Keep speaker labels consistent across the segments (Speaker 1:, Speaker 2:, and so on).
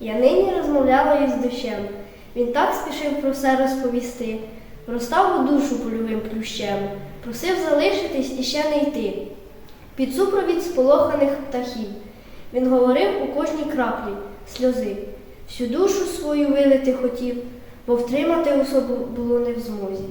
Speaker 1: Я нині розмовляла із дощем. Він так спішив про все розповісти, розстав у душу польовим плющем, просив залишитись і ще не йти. Під супровід сполоханих птахів. Він говорив у кожній краплі сльози. Всю душу свою вилити хотів, бо втримати особу було не в змозі.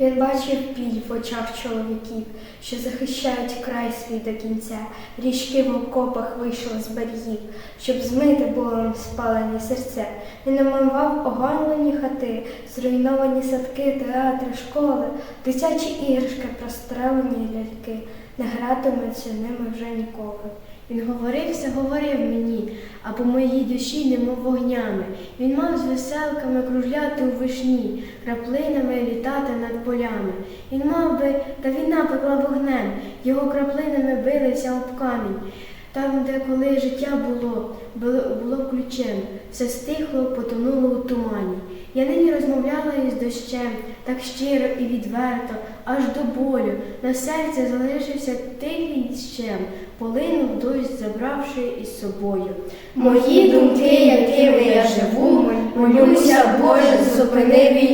Speaker 2: Він бачив біль в очах чоловіків, що захищають край свій до кінця. Річки в окопах вийшли з берегів, щоб змити болем спалені серця. Він омивав оголені хати, зруйновані садки, театри, школи, дитячі іграшки, прострелені ляльки. Не гратиметься ними вже ніколи.
Speaker 3: Він говорився, говорив мені, а по моїй душі, немов вогнями. Він мав з веселками кружляти у вишні, краплинами літати над полями. Він мав би, та війна пекла вогнем, його краплинами билися об камінь. Там, де коли життя було, було, було ключем, все стихло, потонуло у тумані. Я нині розмовляла із дощем, так щиро і відверто, аж до болю. На серце залишився тихий щем, полинув дощ, забравши із собою.
Speaker 4: Мої думки, якими я живу, молюся, Боже, зупини війну.